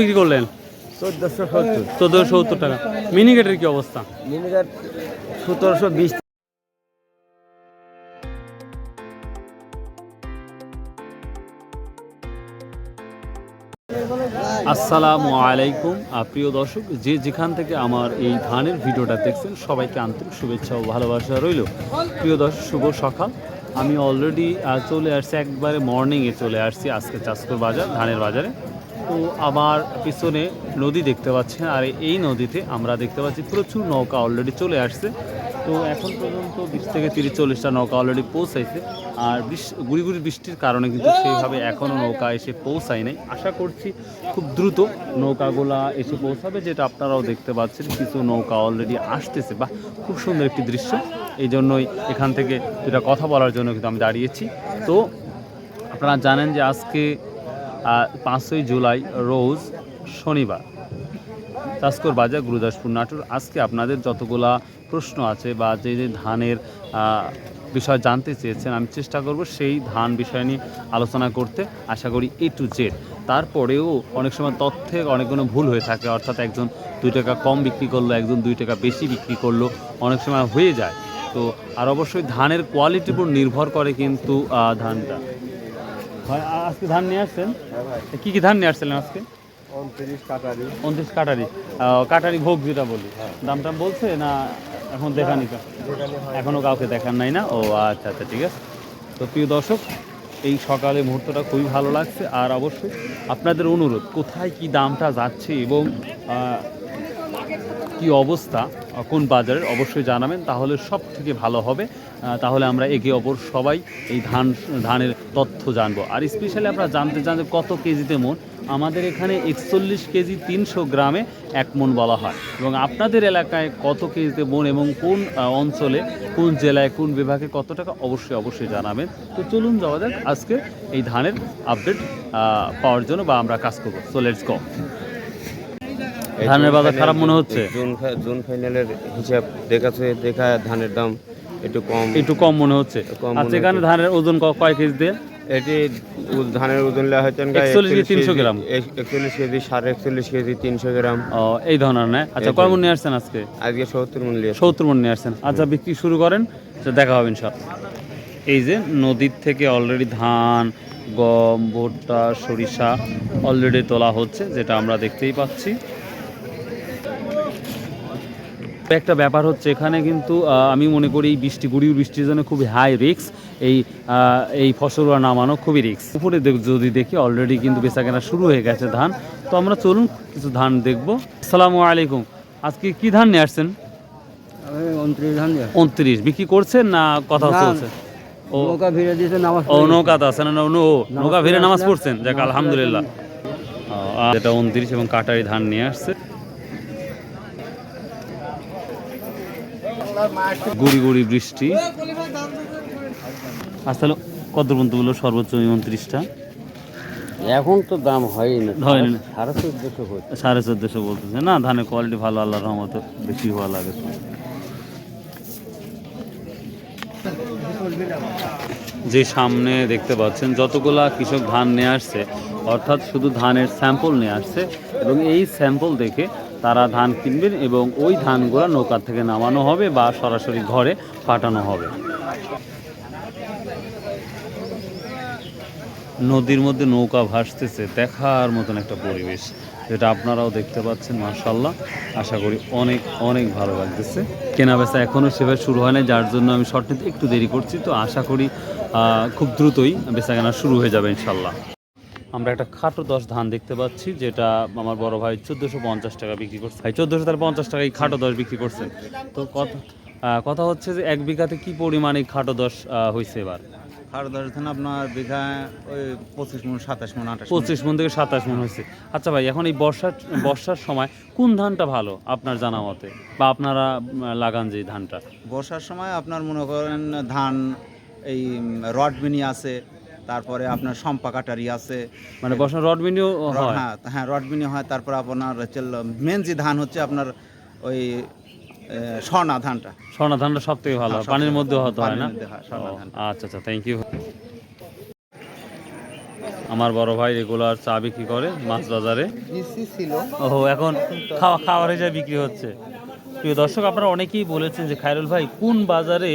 বিক্রি করলেন? চোদ্দশো সত্তর। টাকা। মিনিকেটের কি অবস্থা? সতেরোশো বিশ আসসালামু আলাইকুম প্রিয় দর্শক। যে যেখান থেকে আমার এই ধানের ভিডিওটা দেখছেন সবাইকে আন্তরিক শুভেচ্ছা ও ভালোবাসা রইল। প্রিয় দর্শক শুভ সকাল। আমি অলরেডি চলে আসছি একবারে মর্নিংয়ে চলে আসছি আজকে চাষকর বাজার ধানের বাজারে। তো আমার পিছনে নদী দেখতে পাচ্ছেন আর এই নদীতে আমরা দেখতে পাচ্ছি প্রচুর নৌকা অলরেডি চলে আসছে। তো এখন পর্যন্ত বিশ থেকে তিরিশ, চল্লিশটা নৌকা অলরেডি পৌঁছাইছে, আর বৃষ্টি গুড়ি বৃষ্টির কারণে কিন্তু সেইভাবে এখনও নৌকা এসে পৌঁছায় নাই। আশা করছি খুব দ্রুত নৌকাগুলা এসে পৌঁছাবে, যেটা আপনারাও দেখতে পাচ্ছেন, কিছু নৌকা অলরেডি আসতেছে, বা খুব সুন্দর একটি দৃশ্য। এই জন্যই এখান থেকে যেটা কথা বলার জন্য কিন্তু আমি দাঁড়িয়েছি। তো আপনারা জানেন যে আজকে পাঁচই জুলাই রোজ শনিবার। চাষকর বাজার, গুরুদাসপুর নাটোর। আজকে আপনাদের যতগুলা প্রশ্ন আছে বা যে যে ধানের বিষয় জানতে চেয়েছেন, আমি চেষ্টা করব সেই ধান বিষয় নিয়ে আলোচনা করতে। আশা করি এ টু জেড তারপরেও অনেক সময় তথ্যে অনেকগুলো ভুল হয়ে থাকে, অর্থাৎ একজন দুই টাকা কম বিক্রি করল, একজন দুই টাকা বেশি বিক্রি করল, অনেক সময় হয়ে যায়। তো আর অবশ্যই ধানের কোয়ালিটির উপর নির্ভর করে কিন্তু ধানটা। হয় আজকে ধান নিয়ে আসছেন? কি কি ধান নিয়ে আসছিলেন আজকে? উনত্রিশ কাটারি। কাটারি। ভোগ যেটা বলি। দাম টাম বলছে না এখন দেখানি কা- এখনও কাউকে দেখান নাই না? ও আচ্ছা আচ্ছা ঠিক আছে। তো প্রিয় দর্শক এই সকালে মুহূর্তটা খুবই ভালো লাগছে। আর অবশ্যই আপনাদের অনুরোধ কোথায় কি দামটা যাচ্ছে এবং কি অবস্থা কোন বাজারের অবশ্যই জানাবেন। তাহলে সব থেকে ভালো হবে। তাহলে আমরা একে অপর সবাই এই ধান ধানের তথ্য জানব। আর স্পেশালি আমরা জানতে চান যে কত কেজিতে মন আমাদের এখানে একচল্লিশ কেজি তিনশো গ্রামে এক মন বলা হয়। এবং আপনাদের এলাকায় কত কেজিতে মন এবং কোন অঞ্চলে কোন জেলায় কোন বিভাগে কত টাকা অবশ্যই অবশ্যই জানাবেন। তো চলুন যাওয়া যাক আজকে এই ধানের আপডেট পাওয়ার জন্য বা আমরা কাজ করব। সো লেটস গো ধানের বাজার খারাপ মনে হচ্ছে? জুন জুন ফাইনালের হিসাব দেখাচ্ছে দেখা ধানের দাম একটু কম। একটু কম মনে হচ্ছে। আচ্ছা এখানে ধানের ওজন কয় কেজি দিয়ে? এটি ধানের ওজন লেওয়া হয়েছে 41 কেজি, 300 গ্রাম। একচল্লিশ কেজি সাড়ে একচল্লিশ কেজি তিনশো গ্রাম। ও, এই ধরনের না? আচ্ছা কয় মন নিয়ে আসছেন আজকে? আজকে সত্তর মূল্য সত্তর মন নিয়ে আসছেন। আচ্ছা বিক্রি শুরু করেন তো দেখা হবে সব এই যে নদীর থেকে অলরেডি ধান গম ভুট্টা সরিষা অলরেডি তোলা হচ্ছে যেটা আমরা দেখতেই পাচ্ছি। একটা ব্যাপার হচ্ছে এখানে কিন্তু আমি মনে করি এই বৃষ্টি গুড়ি বৃষ্টির জন্য খুবই হাই রিক্স এই এই ফসলগুলো নামানো খুবই রিক্স উপরে দেখ- যদি দেখি অলরেডি কিন্তু বেচা কেনা শুরু হয়ে গেছে ধান। তো আমরা চলুন কিছু ধান দেখব। আসসালামু আলাইকুম। আজকে কি ধান নিয়ে আসছেন? উনত্রিশ বিক্রি করছেন না কথা। চলছে? ও। ও নৌকাতে আছেন নৌ নৌকা ভিড়ে নামাজ পড়ছেন? যাক আলহামদুলিল্লাহ। ও, এটা উনত্রিশ এবং কাটারি ধান নিয়ে আসছে। গুড়ি গুড়ি বৃষ্টি। আসলে কত পর্যন্ত বলল সর্বোচ্চ উনত্রিশটা এখন তো দাম হয়ই না। হয়নি না। সাড়ে চোদ্দশো সাড়ে চোদ্দশো বলতেছে। না ধানের কোয়ালিটি ভালো আল্লাহ রহমতে বেশি হওয়া লাগে। যে সামনে দেখতে পাচ্ছেন যতগুলা কৃষক ধান নিয়ে আসছে অর্থাৎ শুধু ধানের স্যাম্পল নিয়ে আসছে এবং এই স্যাম্পল দেখে তারা ধান কিনবেন এবং ওই ধানগুলো নৌকার থেকে নামানো হবে বা সরাসরি ঘরে পাঠানো হবে। নদীর মধ্যে নৌকা ভাসতেছে, দেখার মতন একটা পরিবেশ। যেটা আপনারাও দেখতে পাচ্ছেন মার্শাল্লাহ আশা করি অনেক অনেক ভালো লাগতেছে। কেনা বেচা এখনও সেভাবে শুরু হয় না যার জন্য আমি শর্ট একটু দেরি করছি। তো আশা করি খুব দ্রুতই বেচা কেনা শুরু হয়ে যাবে ইনশাল্লাহ আমরা একটা খাটো দশ ধান দেখতে পাচ্ছি যেটা আমার বড় ভাই চোদ্দোশো পঞ্চাশ টাকা বিক্রি করছে। ভাই চোদ্দোশো তার পঞ্চাশ টাকা এই খাটো দশ বিক্রি করছেন তো কথা কথা হচ্ছে যে এক বিঘাতে কি পরিমাণে খাটো দশ হয়েছে এবার? খাড় দশ ধান আপনার বিঘা ওই পঁচিশ মন সাতাশ মন আঠাশ পঁচিশ মন থেকে সাতাশ মন হয়েছে আচ্ছা ভাই এখন এই বর্ষার বর্ষার সময় কোন ধানটা ভালো আপনার জানা মতে? বা আপনারা লাগান যে ধানটা? বর্ষার সময় আপনার মনে করেন ধান এই রডবিনি আছে তারপরে আপনার সম্পা কাটারি আছে। মানে বর্ষার রড মিনিও র- হয়? হ্যাঁ হ্যাঁ রডবিনি হয়। তারপর আপনার হচ্ছে মেন যে ধান হচ্ছে আপনার ওই স্বর্ণা ধানটা। স্বর্ণা ধানটা সব থেকে ভালো। হয় পানির মধ্যে। হতে হয় না। আচ্ছা আচ্ছা থ্যাংক ইউ আমার বড় ভাই রেগুলার চা বিক্রি করে মাছ বাজারে। ও এখন খাওয়া খাওয়ার হিসাবে বিক্রি হচ্ছে। প্রিয় দর্শক আপনারা অনেকেই বলেছেন যে খায়রুল ভাই কোন বাজারে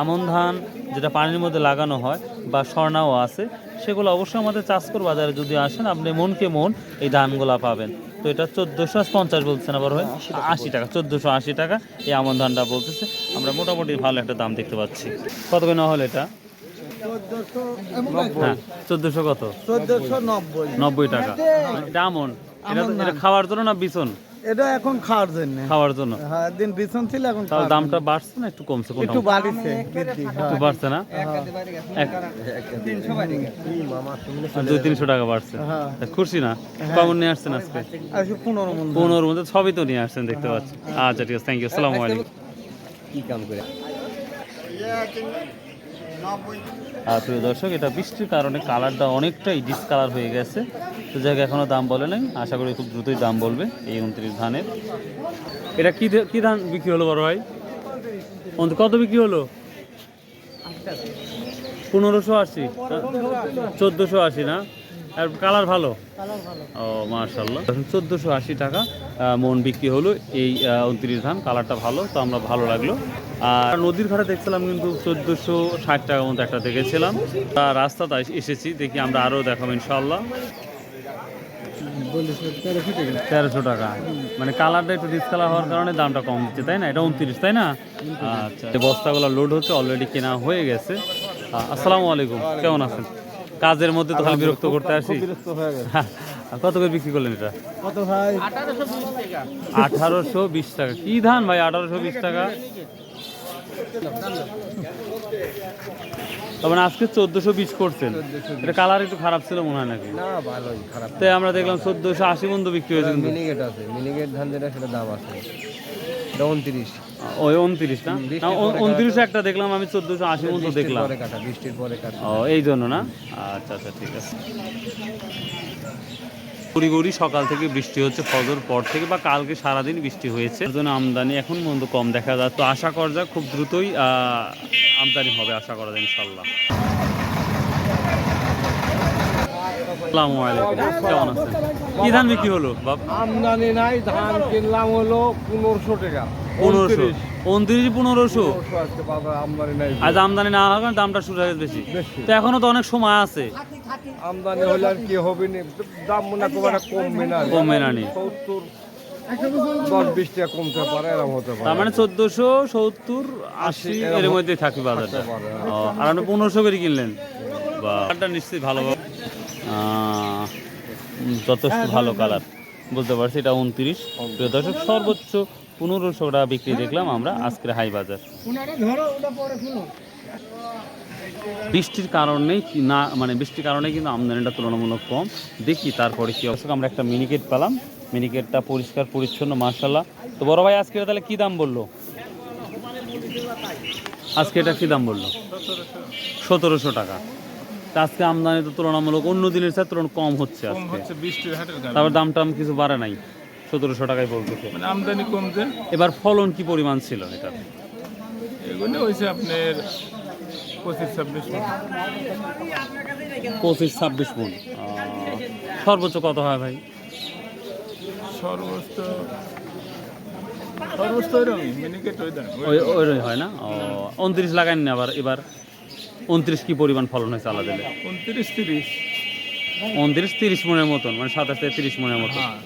আমন ধান যেটা পানির মধ্যে লাগানো হয় বা স্বর্ণাও আছে সেগুলো অবশ্যই আমাদের চাষকর বাজারে যদি আসেন আপনি মনকে মন এই ধানগুলা পাবেন। তো এটা চোদ্দোশো পঞ্চাশ বলছেন আবার হয় আশি টাকা। চোদ্দোশো আশি টাকা এই আমন ধানটা বলতেছে। আমরা মোটামুটি ভালো একটা দাম দেখতে পাচ্ছি। কত করে নেওয়া হলো এটা? হ্যাঁ চোদ্দোশো কত? চোদ্দশো নব্বই। নব্বই টাকা। এটা আমন? এটা এটা খাওয়ার জন্য না বিছন এটা এখন খাওয়ার জন্য। খাওয়ার জন্য? হ্যাঁ দিন বিছন ছিল এখন তাহলে দামটা বাড়ছে না একটু কমছে কোনটা একটু বাড়িছে হ্যাঁ। একটু বাড়ছে না? দুই তিনশো টাকা বাড়ছে। হ্যাঁ। খুশি না? কেমন নিয়ে আসছেন আজকে? পনেরো মন। মধ্যে সবই তো নিয়ে আসছেন দেখতে পাচ্ছি। আচ্ছা ঠিক আছে থ্যাংক ইউ আসসালামু আলাইকুম। কি কাম করে? আর প্রিয় দর্শক এটা বৃষ্টির কারণে কালারটা অনেকটাই ডিসকালার হয়ে গেছে। তো যাই হোক এখনও দাম বলে নাই। আশা করি খুব দ্রুতই দাম বলবে এই উনত্রিশ ধানের। এটা কী কী ধান বিক্রি হলো বড় ভাই? কত বিক্রি হলো? পনেরোশো আশি। চোদ্দোশো আশি না? আর কালার ভালো? ও মার্শাল্লাহ চোদ্দোশো আশি টাকা মন বিক্রি হলো এই উনত্রিশ ধান। কালারটা ভালো, তো আমরা ভালো লাগল। আর নদীর ঘাটে দেখছিলাম কিন্তু চোদ্দোশো ষাট টাকার মতো একটা দেখেছিলাম। তা রাস্তাতে এসেছি, দেখি আমরা আরও দেখাবো ইনশাল্লাহ তেরোশো টাকা। মানে কালারটা একটু ডিসকালার হওয়ার কারণে দামটা কম দিচ্ছে তাই না? এটা উনত্রিশ তাই না? আচ্ছা বস্তাগুলো লোড হচ্ছে অলরেডি কেনা হয়ে গেছে। আসসালামু আলাইকুম কেমন আছেন? কাজের মধ্যে তো খালি বিরক্ত করতে আসি। হয়ে কত করে বিক্রি করলেন এটা? কত ভাই? আঠারোশো বিশ টাকা। কি ধান ভাই আঠারোশো বিশ টাকা? মানে আজকে চোদ্দোশো বিশ করছেন। এটা কালার একটু খারাপ ছিল মনে হয় নাকি? না ভালোই খারাপ তাই আমরা দেখলাম চোদ্দোশো আশি পর্যন্ত বিক্রি হয়েছে মিনিকেট আছে মিনিকেট ধান যেটা সেটা দাম আছে। এটা উনত্রিশ। ওই উনত্রিশ না? উনত্রিশে একটা দেখলাম আমি চোদ্দোশো আশি পর্যন্ত দেখলাম। কাটা বৃষ্টির পরে কাটা। ও এই জন্য না? আচ্ছা আচ্ছা ঠিক আছে। গুড়ি গুড়ি সকাল থেকে বৃষ্টি হচ্ছে ফজর পর থেকে বা কালকে সারাদিন বৃষ্টি হয়েছে। ওই জন্য আমদানি এখন পর্যন্ত কম দেখা যায়। তো আশা করা যায় খুব দ্রুতই আহ, আমদানি হবে আশা করা যায় ইনশাল্লাহ আসসালামু আলাইকুম কেমন আছেন? কি ধান বিক্রি হলো আমদানি নাই ধান কিনলাম হলো পনেরোশো টাকা। পনেরোশো। উনত্রিশ পনেরোশো? আজকে বাজার আমদানি নাই আজ আমদানি না হওয়ার দামটা শুরু হয়ে বেশি। তো এখনও তো অনেক সময় আছে। আমদানি হলে আর কি হবে না? দাম মনে খুব একটা কমবে না। কমবে না নি। তার মানে চোদ্দশো সত্তর আশি এর মধ্যে থাকবে বাজারটা। আর আপনি পনেরোশো করে কিনলেন? বা নিশ্চয়ই ভালো যথেষ্ট ভালো কালার। বলতে পারছি, এটা উনত্রিশ। প্রিয় দর্শক, সর্বোচ্চ পনেরোশো টাকা বিক্রি দেখলাম আমরা আজকের হাই বাজার। বৃষ্টির কারণেই কি- না মানে বৃষ্টির কারণে কিন্তু আমদানিটা তুলনামূলক কম। দেখি তারপরে কি অবশ্য আমরা একটা মিনিকেট পেলাম। মিনিকেটটা পরিষ্কার, পরিচ্ছন্ন মার্শাল্লাহ তো বড় ভাই, আজকে তাহলে কী দাম বলল? আজকে এটা কী দাম বলল? সতেরোশো টাকা। আজকে আমদানি তো তুলনামূলক অন্য দিনের সাথে তুলনা কম হচ্ছে তারপর দাম টাম কিছু বাড়ে নাই সতেরোশো টাকায় বলতেছে। মানে আমদানি কমছে। এবার ফলন কি পরিমাণ ছিল এটা? এগুলো হয়েছে আপনার পঁচিশ ছাব্বিশ। পঁচিশ ছাব্বিশ মন। সর্বোচ্চ কত হয় ভাই? সর্বোচ্চ সর্বোচ্চ ওই হয় না? ও উনত্রিশ লাগান না আবার এবার? উনত্রিশ কি পরিমাণ ফলন হয়েছে আলাদা দিলে? উনত্রিশ তিরিশ। উনত্রিশ তিরিশ মনের মতন মানে সাতাশ থেকে তিরিশ মনের মতন। হ্যাঁ।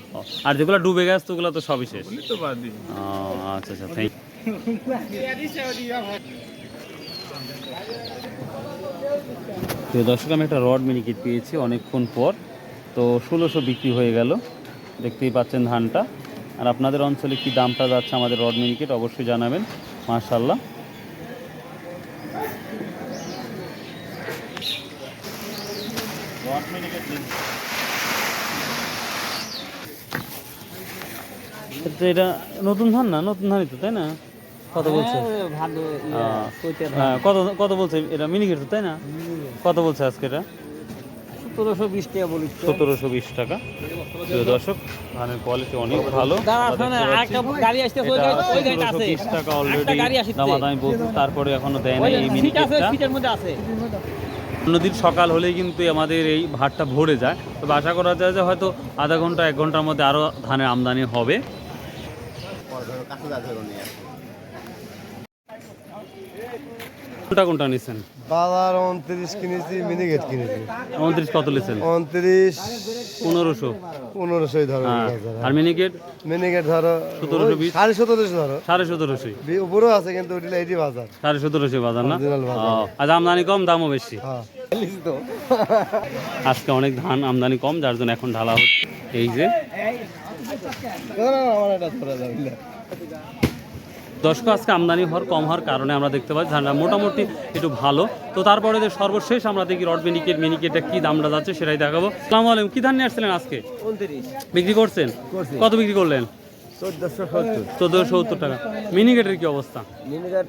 আর যেগুলো ডুবে গেছে ওগুলো তো সবই শেষ। আচ্ছা আচ্ছা থ্যাংক প্রিয় দর্শক আমি একটা রড মিনিকেট পেয়েছি অনেকক্ষণ পর। তো ষোলোশো বিক্রি হয়ে গেল। দেখতেই পাচ্ছেন ধানটা। আর আপনাদের অঞ্চলে কি দামটা যাচ্ছে আমাদের রড মিনিকেট অবশ্যই জানাবেন। মার্শাল্লাহ তো এটা নতুন ধান না? নতুন ধানই তো তাই না? কত বলছে? আহ, হ্যাঁ, কত কত বলছে? এটা মিনিকেট তো তাই না? কত বলছে আজকে এটা? সতেরোশো বিশ টাকা বলি সতেরোশো বিশ টাকা। প্রিয় দর্শক ধানের কোয়ালিটি অনেক ভালো। গাড়ি আসতে সতেরোশো বিশ টাকা অলরেডি দামাদামি বলছে তারপরে এখনও দেয় না এই মিনিকেটটা। অন্যদিন সকাল হলেই কিন্তু আমাদের এই ভাটটা ভরে যায়। তবে আশা করা যায় যে হয়তো আধা ঘণ্টা, এক ঘণ্টার মধ্যে আরও ধানের আমদানি হবে। কোনটা কোনটা নিচ্ছেন বাজার উনত্রিশ কিনেছি মিনিকেট কিনেছি। উনত্রিশ কত নিচ্ছেন উনত্রিশ পনেরোশো। পনেরোশোই ধরো হ্যাঁ। বাজার। আর মিনিকেট মিনিকেট ধরো সতেরোশো বিশ। সাড়ে সতেরোশো ধরো। সাড়ে সতেরোশোই। উপরেও আছে কিন্তু ওইটা এইটি বাজার। সাড়ে সতেরোশো বাজার না। ও, আজ আমদানি কম দামও বেশি। হ্যাঁ। আজকে অনেক ধান আমদানি কম যার জন্য এখন ঢালা হচ্ছে। এই যে। দর্শক আজকে আমদানি হওয়ার কম হওয়ার কারণে আমরা দেখতে পাচ্ছি ধানটা মোটামুটি একটু ভালো। তো তারপরে যে সর্বশেষ আমরা দেখি রড মিনিকেট মিনিকেটটা কি দামটা যাচ্ছে সেটাই দেখাবো। সালাম আলাইকুম কি ধান নিয়ে আসছিলেন আজকে? বিক্রি করছেন? কত বিক্রি করলেন? চোদ্দোশো সত্তর। চোদ্দোশো সত্তর টাকা। মিনিকেটের কি অবস্থা? মিনিকেট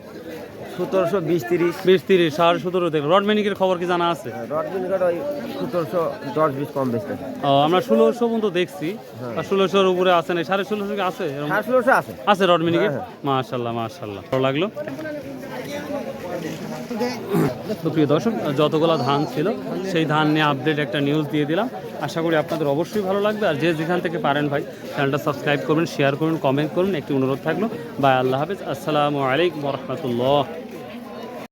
সতেরোশো বিশ তিরিশ। বিশ তিরিশ সাড়ে সতেরো থেকে রড মিনিকের খবর কি জানা আছে? রড মিনিকেট ওই সতেরোশো দশ বিশ কম বেশি ও, আমরা ষোলোশো পর্যন্ত দেখছি। আর ষোলোশোর উপরে আছে না? সাড়ে ষোলোশো আছে? ষোলোশো আছে। আছে রড মিনিকেট? মাশাল্লাহ মাশাল্লাহ। ভালো লাগল? প্রিয় দর্শক, যতগুলো ধান ছিল, সেই ধান নিয়ে আপডেট একটা নিউজ দিয়ে দিলাম। আশা করি আপনাদের অবশ্যই ভালো লাগবে। আর যে যেখান থেকে পারেন ভাই চ্যানেলটা সাবস্ক্রাইব করুন শেয়ার করুন কমেন্ট করুন। একটি অনুরোধ থাকল। বাই, আল্লাহ হাফেজ। আসসালামু আলাইকুম রহমতুল্লাহ।